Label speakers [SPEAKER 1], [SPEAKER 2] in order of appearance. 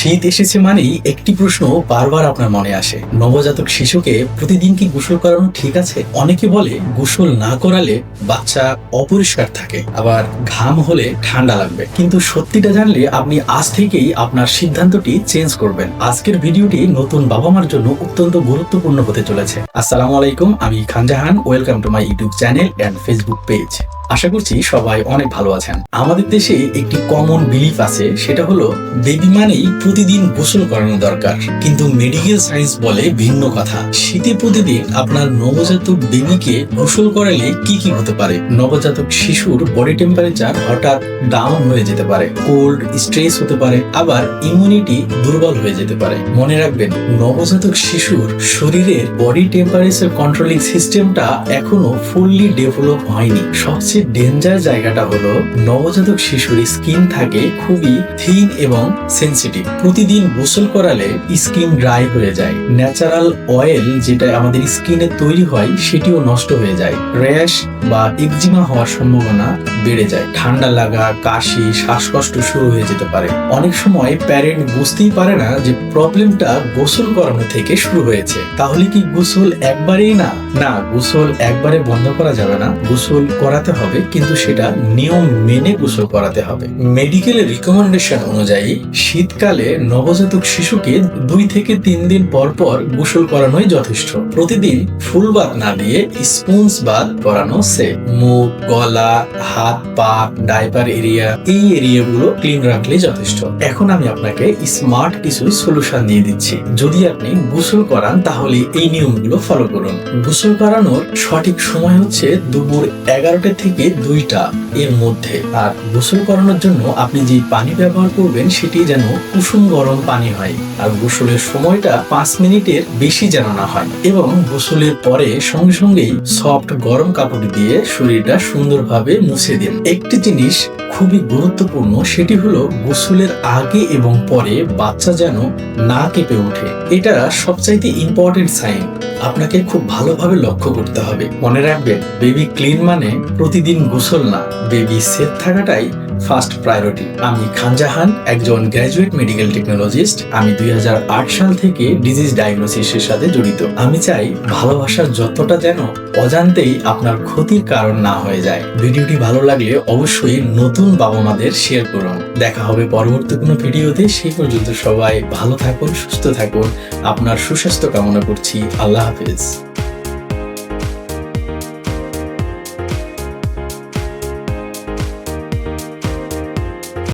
[SPEAKER 1] শীত এসেছে মানেই একটি প্রশ্ন বারবার আপনার মনে আসে। নবজাতক শিশুকে প্রতিদিন কি গোসল করানো ঠিক আছে? অনেকে বলে গোসল না করালে বাচ্চা অপরিষ্কার থাকে, আবার ঘাম হলে ঠান্ডা লাগবে। কিন্তু সত্যিটা জানলে আপনি আজ থেকেই আপনার সিদ্ধান্তটি চেঞ্জ করবেন। আজকের ভিডিওটি নতুন বাবা মার জন্য অত্যন্ত গুরুত্বপূর্ণ হতে চলেছে। আসসালামু আলাইকুম, আমি Khanjahan, welcome to my YouTube channel and Facebook page আশা করছি সবাই অনেক ভালো আছেন। আমাদের দেশে একটি কমন বিলিফ আছে, সেটা হলো বেবি মানেই প্রতিদিন গোসল করানো দরকার। কিন্তু মেডিকেল সায়েন্স বলে ভিন্ন কথা। শীতে প্রতিদিন আপনার নবজাতক বেবিকে গোসল করালে কি কি হতে পারে? নবজাতক শিশুর বডি টেম্পারেচার হঠাৎ ডাউন হয়ে যেতে পারে কোল্ড স্ট্রেস হতে পারে, আবার ইমিউনিটি দুর্বল হয়ে যেতে পারে। মনে রাখবেন, নবজাতক শিশুর শরীরের বডি টেম্পারেচার কন্ট্রোলিং সিস্টেমটা এখনও ফুললি ডেভেলপ হয়নি। সবচেয়ে ডেঞ্জার জায়গাটা হলো নবজাতক শিশুর স্কিন থাকে খুবই থিন এবং সেন্সিটিভ প্রতিদিন গোসল করালে স্কিন ড্রাই হয়ে যায়। ন্যাচারাল অয়েল যেটা আমাদের স্কিনে তৈরি হয়, সেটিও নষ্ট হয়ে যায়। র্যাশ বা এক্সিমা হওয়ার সম্ভাবনা বেড়ে যায়। ঠান্ডা লাগা, কাশি, শ্বাসকষ্ট শুরু হয়ে যেতে পারে। অনেক সময় প্যারেন্ট বুঝতেই পারে না যে প্রবলেমটা গোসল করানো থেকে শুরু হয়েছে। তাহলে কি গোসল একবারেই না? না, গোসল একবারে বন্ধ করা যাবে না। গোসল করাতে হবে। কিন্তু সেটা নিয়ম মেনে গোসল করাতে হবে। মেডিকেলের রিকমেন্ডেশন অনুযায়ী শীতকালে নবজাতক শিশুকে দুই থেকে তিন দিন পর পর গোসল করানোই যথেষ্ট। প্রতিদিন ফুল বাদ না দিয়ে স্পুন্স বাদ করানো সে মুখ, গলা, হাত, পা, ডাইপার এরিয়া, এই এরিয়াগুলো ক্লিন রাখলে যথেষ্ট। এখন আমি আপনাকে স্মার্ট কিছু সলিউশন দিয়ে দিচ্ছি। যদি আপনি গোসল করান, তাহলে এই নিয়মগুলো ফলো করুন। গোসল করানোর সঠিক সময় হচ্ছে দুপুর এগারোটা থেকে দুইটা এর মধ্যে। আর গোসল করানোর জন্য আপনি যে পানি ব্যবহার করবেন, সেটি যেন কুসুম গরম পানি হয়। আর গোসলের সময়টা পাঁচ মিনিটের বেশি যেন না হয়। এবং গোসলের পরে সঙ্গে সঙ্গেই সফট গরম কাপড় দিয়ে শরীরটা সুন্দরভাবে মুছে দিন। একটি জিনিস খুবই গুরুত্বপূর্ণ, সেটি হলো গোসলের আগে এবং পরে বাচ্চা যেন না কেঁপে ওঠে। এটা সবচাইতে ইম্পর্টেন্ট সাইন আপনাকে খুব ভালোভাবে লক্ষ্য করতে হবে। মনে রাখবেন বেবি ক্লিন মানে প্রতিদিন গোসল না। বেবি সেফ থাকাটাই ফার্স্ট প্রায়োরিটি। আমি খানজাহান একজন গ্র্যাজুয়েট মেডিকেল টেকনোলজিস্ট। আমি দুই সাল থেকে ডিজিজ ডায়াগনোসিসের সাথে জড়িত। আমি চাই ভালোবাসার যতটা যেন অজান্তেই আপনার ক্ষতির কারণ না হয়ে যায়। ভিডিওটি ভালো লাগলে অবশ্যই নতুন বাবা মাদের শেয়ার করুন। দেখা হবে পরবর্তী কোনো ভিডিওতে। সেই পর্যন্ত সবাই ভালো থাকুন, সুস্থ থাকুন। আপনার সুস্বাস্থ্য কামনা করছি। আল্লাহ হাফিজ।